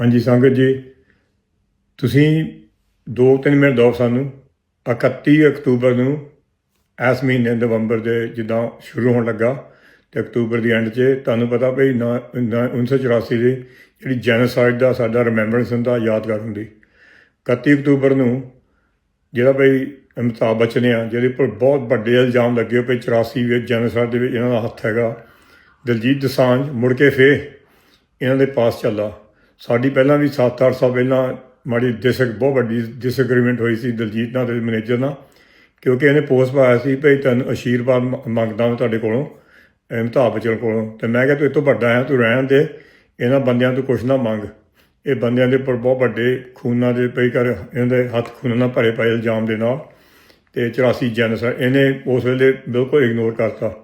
ਹਾਂਜੀ ਸੰਗਤ ਜੀ, ਤੁਸੀਂ 2-3 ਮਿੰਟ ਦਿਓ ਸਾਨੂੰ। 31 ਅਕਤੂਬਰ ਨੂੰ ਇਸ ਮਹੀਨੇ ਨਵੰਬਰ ਦੇ ਜਿੱਦਾਂ ਸ਼ੁਰੂ ਹੋਣ ਲੱਗਾ ਤੇ ਅਕਤੂਬਰ ਦੀ ਐਂਡ 'ਚ ਤੁਹਾਨੂੰ ਪਤਾ ਭਈ ਨਾ- ਨਾ- 1984 ਦੀ ਜਿਹੜੀ ਜੈਨੋਸਾਈਡ ਦਾ ਸਾਡਾ ਰਿਮੈਂਬਰੈਂਸ ਹੁੰਦਾ, ਯਾਦਗਾਰ ਹੁੰਦੀ। 31 ਅਕਤੂਬਰ ਨੂੰ ਜਿਹੜਾ ਭਈ ਅਮਿਤਾਭ ਬੱਚਨ ਆ, ਜਿਹਦੇ ਉੱਪਰ ਬਹੁਤ ਵੱਡੇ ਇਲਜ਼ਾਮ ਲੱਗੇ ਪਏ 84 ਵਿੱਚ ਜੈਨੋਸਾਈਡ ਦੇ ਵਿੱਚ ਇਹਨਾਂ ਦਾ ਹੱਥ ਹੈਗਾ। ਦਲਜੀਤ ਦਸਾਂਝ ਮੁੜ ਕੇ ਫੇਰ ਇਹਨਾਂ ਦੇ ਪਾਸ ਚੱਲਾ। ਸਾਡੀ ਪਹਿਲਾਂ ਵੀ 7-8 ਸਾਲ ਪਹਿਲਾਂ ਮਾੜੀ ਡਿਸਕ ਬਹੁਤ ਵੱਡੀ ਡਿਸਐਗਰੀਮੈਂਟ ਹੋਈ ਸੀ ਦਲਜੀਤ ਨਾਲ ਤੇ ਮੈਨੇਜਰ ਨਾਲ, ਕਿਉਂਕਿ ਇਹਨੇ ਪੋਸਟ ਪਾਇਆ ਸੀ ਭਈ ਤੈਨੂੰ ਅਸ਼ੀਰਵਾਦ ਮੰਗਦਾ ਮੈਂ ਤੁਹਾਡੇ ਕੋਲੋਂ, ਅਮਿਤਾਭ ਬੱਚਨ ਕੋਲੋਂ। ਤੇ ਮੈਂ ਕਿਹਾ ਤੂੰ ਇਹ ਤੋਂ ਵੱਡਾ ਆ, ਤੂੰ ਰਹਿਣ ਦੇ, ਇਹਨਾਂ ਬੰਦਿਆਂ ਤੋਂ ਕੁਛ ਨਾ ਮੰਗ। ਇਹ ਬੰਦਿਆਂ ਦੇ ਉੱਪਰ ਬਹੁਤ ਵੱਡੇ ਖੂਨਾਂ ਦੇ ਪਈ ਕਰ ਇਹਨਾਂ ਦੇ ਹੱਥ ਖੂਨਾਂ ਨਾਲ ਭਰੇ ਪਏ ਇਲਜ਼ਾਮ ਦੇ ਨਾਲ, ਤੇ 84 ਜੈਨੋਸਾਈਡ ਇਹਨੇ ਉਸ ਵੇਲੇ ਬਿਲਕੁਲ ਇਗਨੋਰ ਕਰਤਾ।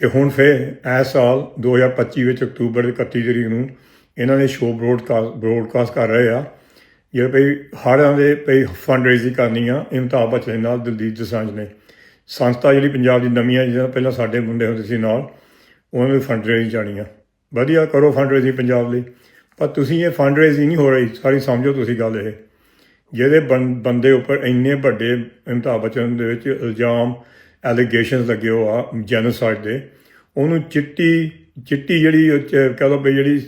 ਤੇ ਹੁਣ ਫਿਰ ਇਸ ਸਾਲ 2025 ਵਿੱਚ ਅਕਤੂਬਰ ਦੀ 31 ਤਰੀਕ ਨੂੰ ਇਹਨਾਂ ਨੇ ਸ਼ੋਅ ਬ੍ਰੋਡਕਾਸਟ ਬ੍ਰੋਡਕਾਸਟ ਕਰ ਰਹੇ ਆ। ਜਿਹੜੇ ਭਈ ਹੜ੍ਹਾਂ ਦੇ ਭਈ ਫੰਡ ਰੇਜ਼ਿੰਗ ਕਰਨੀ ਆ, ਅਮਿਤਾਭ ਬੱਚਨ ਨਾਲ, ਦਲਜੀਤ ਦੋਸਾਂਝ ਨੇ। ਸੰਸਥਾ ਜਿਹੜੀ ਪੰਜਾਬ ਦੀ ਨਵੀਂ ਆ ਜਿਹਦਾ ਪਹਿਲਾਂ ਸਾਡੇ ਮੁੰਡੇ ਹੁੰਦੇ ਸੀ ਨਾਲ, ਉਹਨਾਂ ਨੂੰ ਫੰਡ ਰੇਜ਼ਿੰਗ ਜਾਣੀ ਆ। ਵਧੀਆ ਕਰੋ ਫੰਡ ਰੇਜ਼ਿੰਗ ਪੰਜਾਬ ਲਈ। ਪਰ ਤੁਸੀਂ ਇਹ ਫੰਡ ਰੇਜ਼ਿੰਗ ਨਹੀਂ ਹੋ ਰਹੀ, ਸਾਰੀ ਸਮਝੋ ਤੁਸੀਂ ਗੱਲ ਇਹ। ਜਿਹਦੇ ਬੰ- ਬੰਦੇ ਉੱਪਰ ਇੰਨੇ ਵੱਡੇ ਅਮਿਤਾਭ ਬੱਚਨ ਦੇ ਵਿੱਚ ਇਲਜ਼ਾਮ ਐਲੀਗੇਸ਼ਨਸ ਲੱਗੇ ਹੋ ਆ ਜੈਨੋਸਾਈਡ ਦੇ, ਉਹਨੂੰ ਚਿੱਟੀ ਚਿੱਟੀ ਜਿਹੜੀ ਉਹ ਕਹਿ ਲਓ ਵੀ ਜਿਹੜੀ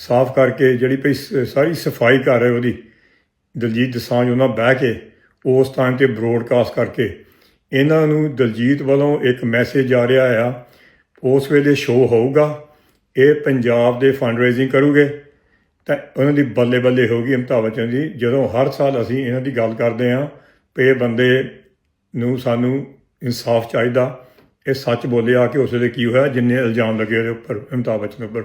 ਸਾਫ਼ ਕਰਕੇ ਜਿਹੜੀ ਭਈ ਸ- ਸਾਰੀ ਸਫ਼ਾਈ ਕਰ ਰਹੇ ਉਹਦੀ, ਦਲਜੀਤ ਦਸਾਂਝ ਉਹਨਾਂ ਬਹਿ ਕੇ ਉਸ ਟਾਈਮ ਤੇ ਬ੍ਰੋਡਕਾਸਟ ਕਰਕੇ, ਇਹਨਾਂ ਨੂੰ ਦਲਜੀਤ ਵੱਲੋਂ ਇੱਕ ਮੈਸੇਜ ਆ ਰਿਹਾ ਆ, ਉਸ ਵੇਲੇ ਸ਼ੋਅ ਹੋਊਗਾ, ਇਹ ਪੰਜਾਬ ਦੇ ਫੰਡ ਰੇਜ਼ਿੰਗ ਕਰੂਗੇ, ਤਾਂ ਉਹਨਾਂ ਦੀ ਬੱਲੇ ਬੱਲੇ ਹੋਊਗੀ ਅਮਿਤਾਭ ਬੱਚਨ ਦੀ, ਜਦੋਂ ਹਰ ਸਾਲ ਅਸੀਂ ਇਹਨਾਂ ਦੀ ਗੱਲ ਕਰਦੇ ਹਾਂ ਕਿ ਇਹ ਬੰਦੇ ਨੂੰ ਸਾਨੂੰ ਇਨਸਾਫ ਚਾਹੀਦਾ, ਇਹ ਸੱਚ ਬੋਲਿਆ ਕਿ ਉਸ ਵੇਲੇ ਕੀ ਹੋਇਆ, ਜਿੰਨੇ ਇਲਜ਼ਾਮ ਲੱਗੇ ਉਹਦੇ ਉੱਪਰ ਅਮਿਤਾਭ ਬੱਚਨ ਉੱਪਰ।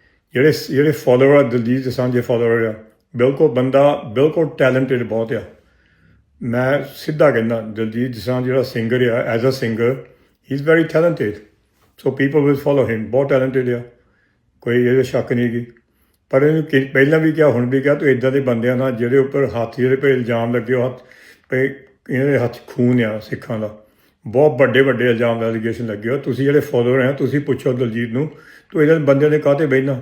ਜਿਹੜੇ ਜਿਹੜੇ ਫਾਲੋਅਰ ਆ, ਦਲਜੀਤ ਸਾਂਝੇ ਫਾਲੋਅਰ ਆ, ਬਿਲਕੁਲ ਬੰਦਾ ਬਿਲਕੁਲ ਟੈਲੈਂਟਡ ਬਹੁਤ ਆ। ਮੈਂ ਸਿੱਧਾ ਕਹਿੰਦਾ, ਦਲਜੀਤ ਦੋਸਾਂਝ ਜਿਹੜਾ ਸਿੰਗਰ ਆ as a singer he is very talented so people will follow him ਬਹੁਤ ਟੈਲੈਂਟਡ ਆ। ਕੋਈ ਇਹਦੇ ਸ਼ੱਕ ਨਹੀਂ ਗੀ ਪਰ ਇਹਨੂੰ ਪਹਿਲਾਂ ਵੀ ਕਿਹਾ, ਹੁਣ ਵੀ ਕਿਹਾ, ਤੂੰ ਇਦਾਂ ਦੇ ਬੰਦਿਆਂ ਨਾਲ ਜਿਹੜੇ ਉੱਪਰ ਹੱਥ ਜਿਹੜੇ ਪੇ ਇਲਜ਼ਾਮ ਲੱਗੇ ਹੋ ਹੱਥ ਪਏ ਇਹਦੇ ਹੱਥ ਖੂਨ ਆ ਸਿੱਖਾਂ ਦਾ। ਬਹੁਤ ਵੱਡੇ ਵੱਡੇ ਇਲਜ਼ਾਮ ਐਲੀਗੇਸ਼ਨ ਲੱਗੇ ਹੋ ਤੁਸੀਂ ਜਿਹੜੇ ਫਾਲੋਅਰ ਆ, ਤੁਸੀਂ ਪੁੱਛੋ ਦਲਜੀਤ ਨੂੰ, ਤੂੰ ਇਹਨਾਂ ਬੰਦਿਆਂ ਦੇ ਕਾਹਤੇ ਬਹਿਣਾ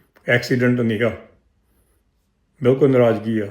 ਐਕਸੀਡੈਂਟ ਨਹੀਂਗਾ ਬਿਲਕੁਲ ਨਾਰਾਜ਼ਗੀ ਆ।